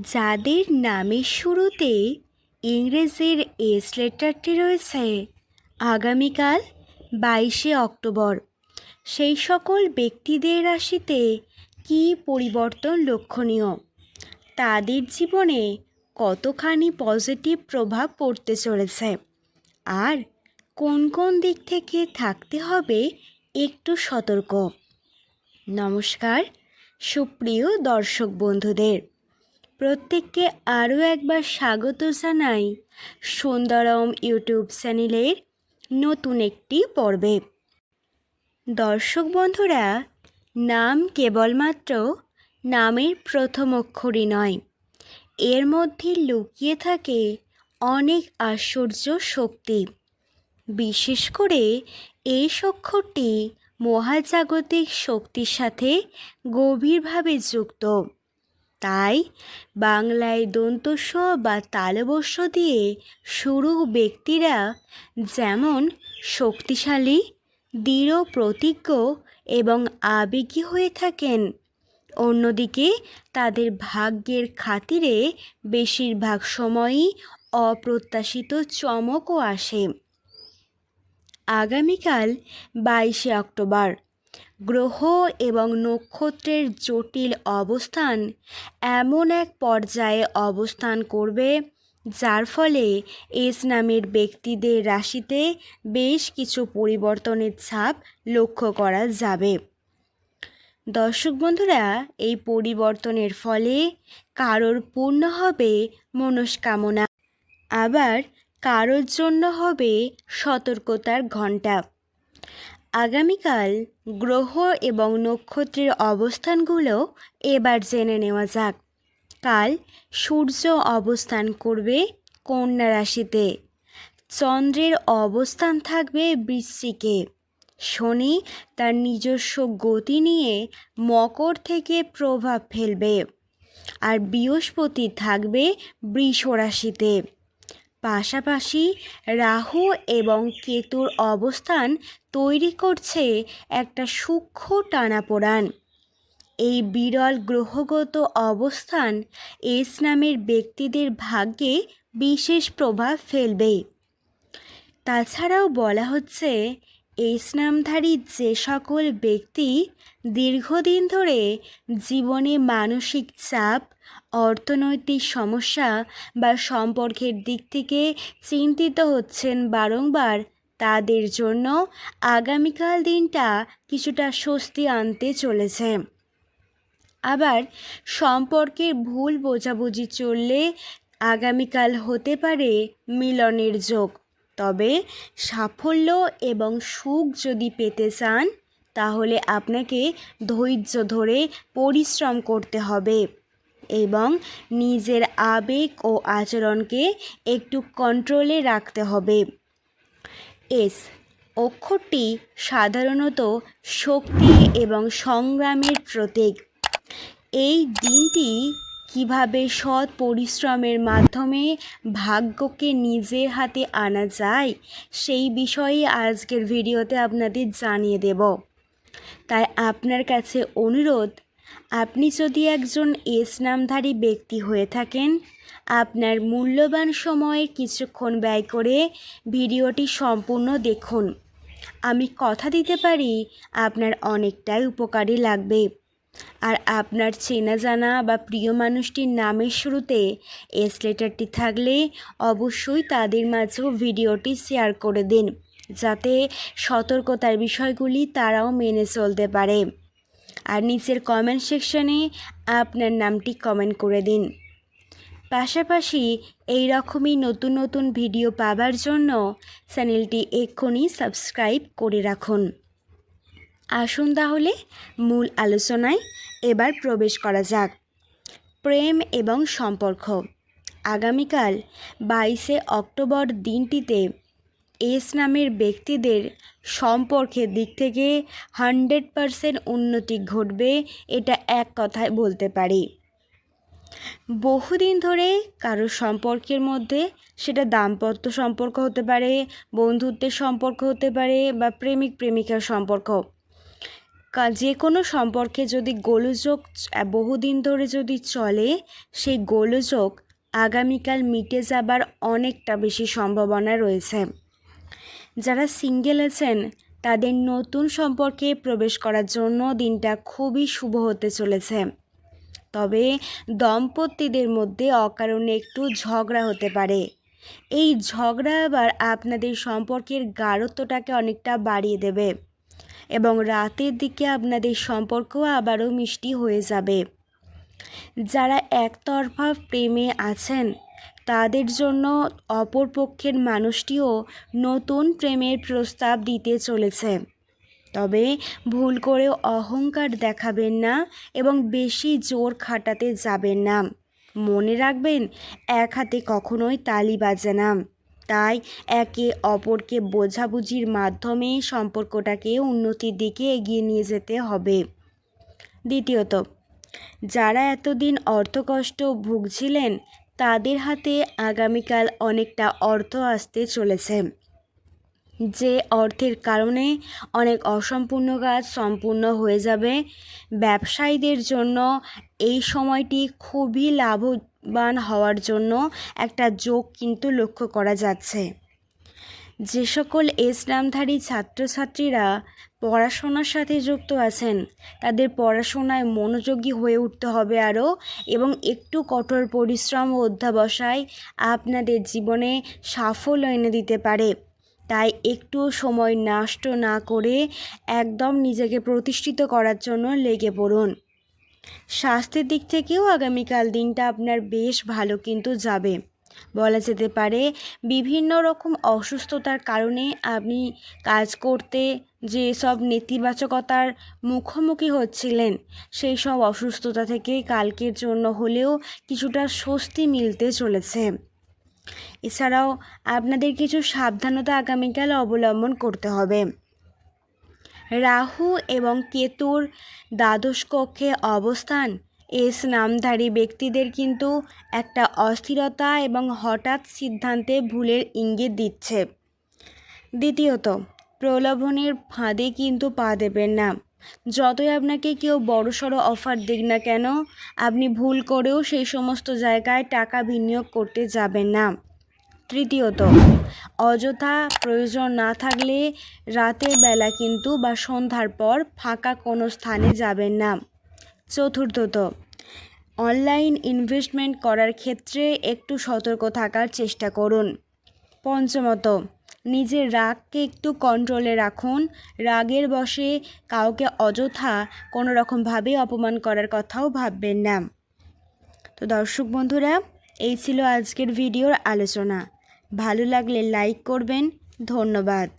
যাদের নামের শুরুতে ইংরেজির এস লেটারটি রয়েছে, আগামীকাল বাইশে অক্টোবর। সেই সকল ব্যক্তিদের রাশিতে কী পরিবর্তন লক্ষণীয়? তাদের জীবনে কতখানি পজিটিভ প্রভাব পড়তে চলেছে? আর কোন কোন দিক থেকে থাকতে হবে একটু সতর্ক? নমস্কার, সুপ্রিয় দর্শক বন্ধুদের। প্রত্যেককে আরও একবার স্বাগত জানাই সুন্দরম ইউটিউব চ্যানেলের নতুন একটি পর্বে। দর্শক বন্ধুরা, নাম কেবলমাত্র নামের প্রথম অক্ষরই নয়। এর মধ্যে লুকিয়ে থাকে অনেক আশ্চর্য শক্তি। বিশেষ করে এই অক্ষরটি মহাজাগতিক শক্তির সাথে গভীরভাবে যুক্ত। তাই বাংলায় দন্তস্ব বা তালবস্য দিয়ে শুরু ব্যক্তিরা যেমন শক্তিশালী, দৃঢ়, প্রতিজ্ঞ এবং আবেগী হয়ে থাকেন। অন্যদিকে তাদের ভাগ্যের খাতিরে বেশিরভাগ সময়ই অপ্রত্যাশিত চমকও আসে। আগামীকাল বাইশে অক্টোবর। গ্রহ এবং নক্ষত্রের জটিল অবস্থান এমন এক পর্যায়ে অবস্থান করবে, যার ফলে এস নামের ব্যক্তিদের রাশিতে বেশ কিছু পরিবর্তনের ছাপ লক্ষ্য করা যাবে। দর্শক বন্ধুরা, এই পরিবর্তনের ফলে কারোর পূর্ণ হবে মনস্কামনা, আবার কারোর জন্য হবে সতর্কতার ঘণ্টা। আগামীকাল গ্রহ এবং নক্ষত্রের অবস্থানগুলো এবার জেনে নেওয়া যাক। কাল সূর্য অবস্থান করবে কন্যা রাশিতে। চন্দ্রের অবস্থান থাকবে বৃশ্চিকে। শনি তার নিজস্ব গতি নিয়ে মকর থেকে প্রভাব ফেলবে। আর বৃহস্পতি থাকবে বৃষ রাশিতে পাশাপাশি রাহু এবং কেতুর অবস্থান তৈরি করছে একটা সূক্ষ্ম টানাপোড়ান। এই বিরল গ্রহগত অবস্থান এস নামের ব্যক্তিদের ভাগ্যে বিশেষ প্রভাব ফেলবে। তাছাড়াও বলা হচ্ছে, এস নামধারী যে সকল ব্যক্তি দীর্ঘদিন ধরে জীবনে মানসিক চাপ, অর্থনৈতিক সমস্যা বা সম্পর্কের দিক থেকে চিন্তিত হচ্ছেন বারংবার। তাদের জন্য আগামীকাল দিনটা কিছুটা স্বস্তি আনতে চলেছে। আবার সম্পর্কের ভুল বোঝাবুঝি চললে আগামীকাল হতে পারে মিলনের যোগ। তবে সাফল্য এবং সুখ যদি পেতে চান তাহলে আপনাকে ধৈর্য ধরে পরিশ্রম করতে হবে এবং নিজের আবেগ ও আচরণকে একটু কন্ট্রোলে রাখতে হবে। এস, অক্ষরটি সাধারণত শক্তি এবং সংগ্রামের প্রতীক। এই দিনটি কীভাবে সৎ পরিশ্রমের মাধ্যমে ভাগ্যকে নিজের হাতে আনা যায়, সেই বিষয়ে আজকের ভিডিওতে আপনাদের জানিয়ে দেব। তাই আপনার কাছে অনুরোধ, আপনি যদি একজন এস নামধারী ব্যক্তি হয়ে থাকেন, আপনার মূল্যবান সময়ে কিছুক্ষণ ব্যয় করে ভিডিওটি সম্পূর্ণ দেখুন। আমি কথা দিতে পারি, আপনার অনেকটাই উপকারী লাগবে। আর আপনার চেনা জানা বা প্রিয় মানুষটির নামের শুরুতে এস লেটারটি থাকলে অবশ্যই তাদের মাঝেও ভিডিওটি শেয়ার করে দিন। যাতে সতর্কতার বিষয়গুলি তারাও মেনে চলতে পারে। আর নিচের কমেন্ট সেকশনে আপনার নামটি কমেন্ট করে দিন। পাশাপাশি এই রকমই নতুন নতুন ভিডিও পাবার জন্য চ্যানেলটি এক্ষুনি সাবস্ক্রাইব করে রাখুন। আসুন তাহলে মূল আলোচনায় এবার প্রবেশ করা যাক। প্রেম এবং সম্পর্ক। আগামীকাল বাইশে অক্টোবর দিনটিতে এস নামের ব্যক্তিদের সম্পর্কের দিক থেকে হান্ড্রেড পারসেন্ট উন্নতি ঘটবে এটা এক কথায় বলতে পারি। বহুদিন ধরে কারোর সম্পর্কের মধ্যে সেটা দাম্পত্য সম্পর্ক হতে পারে, বন্ধুত্বের সম্পর্ক হতে পারে বা প্রেমিক প্রেমিকার সম্পর্ক। যে কোনো সম্পর্কে যদি গোলযোগ বহুদিন ধরে যদি চলে, সেই গোলযোগ আগামীকাল মিটে যাবার অনেকটা বেশি সম্ভাবনা রয়েছে। যারা সিঙ্গেল আছেন, তাদের নতুন সম্পর্কে প্রবেশ করার জন্য দিনটা খুবই শুভ হতে চলেছে। তবে দম্পতিদের মধ্যে অকারণে একটু ঝগড়া হতে পারে। এই ঝগড়া আবার আপনাদের সম্পর্কের গাঢ়ত্বটাকে অনেকটা বাড়িয়ে দেবে এবং রাতের দিকে আপনাদের সম্পর্ক আবারও মিষ্টি হয়ে যাবে। যারা একতরফা প্রেমে আছেন তাদের জন্য অপর পক্ষের মানুষটিও নতুন প্রেমের প্রস্তাব দিতে চলেছে। তবে ভুল করেও অহংকার দেখাবেন না এবং বেশি জোর খাটাতে যাবেন না। মনে রাখবেন, এক হাতে কখনোই তালি বাজে না। তাই একে অপরকে বোঝাবুঝির মাধ্যমে সম্পর্কটাকে উন্নতির দিকে এগিয়ে নিয়ে যেতে হবে। দ্বিতীয়ত, যারা এতদিন অর্থকষ্ট ভুগছিলেন তাদের হাতে আগামীকাল অনেকটা অর্থ আসতে চলেছে। যে অর্থের কারণে অনেক অসম্পূর্ণ কাজ সম্পূর্ণ হয়ে যাবে। ব্যবসায়ীদের জন্য এই সময়টি খুবই লাভবান হওয়ার জন্য একটা যোগ কিন্তু লক্ষ্য করা যাচ্ছে। যে সকল ইসলামধারী ছাত্রছাত্রীরা পড়াশোনার সাথে যুক্ত আছেন, তাদের পড়াশোনায় মনোযোগী হয়ে উঠতে হবে আরও এবং একটু কঠোর পরিশ্রম ও অধ্যাবসায় আপনাদের জীবনে সাফল্য এনে দিতে পারে। তাই একটু সময় নষ্ট না করে একদম নিজেকে প্রতিষ্ঠিত করার জন্য লেগে পড়ুন। স্বাস্থ্যের দিক থেকেও আগামীকাল দিনটা আপনার বেশ ভালো কিন্তু যাবে। বলা যেতে পারে, বিভিন্ন রকম অসুস্থতার কারণে আপনি কাজ করতে যে সব নেতিবাচকতার মুখোমুখি হচ্ছিলেন, সেই সব অসুস্থতা থেকে কালকের জন্য হলেও কিছুটা স্বস্তি মিলতে চলেছে। এছাড়াও আপনাদের কিছু সাবধানতা আগামীকাল অবলম্বন করতে হবে। রাহু এবং কেতুর দ্বাদশ কক্ষে অবস্থান এস নামধারী ব্যক্তিদের কিন্তু একটা অস্থিরতা এবং হঠাৎ সিদ্ধান্তে ভুলের ইঙ্গিত দিচ্ছে। দ্বিতীয়ত, প্রলোভনের ফাঁদে কিন্তু পা দেবেন না। যতই আপনাকে কেউ বড়সড় অফার দিক না কেন, আপনি ভুল করেও সেই সমস্ত জায়গায় টাকা বিনিয়োগ করতে যাবেন না। তৃতীয়ত, অযথা প্রয়োজন না থাকলে রাতের বেলা কিন্তু বা সন্ধ্যার পর ফাঁকা কোনো স্থানে যাবেন না। চতুর্থত, অনলাইন ইনভেস্টমেন্ট করার ক্ষেত্রে একটু সতর্ক থাকার চেষ্টা করুন। পঞ্চমত, নিজের রাগকে একটু কন্ট্রোলে রাখুন। রাগের বশে কাউকে অযথা কোনো রকমভাবে অপমান করার কথাও ভাববেন না। তো দর্শক বন্ধুরা, এই ছিল আজকের ভিডিওর আলোচনা। ভালো লাগলে লাইক করবেন। ধন্যবাদ।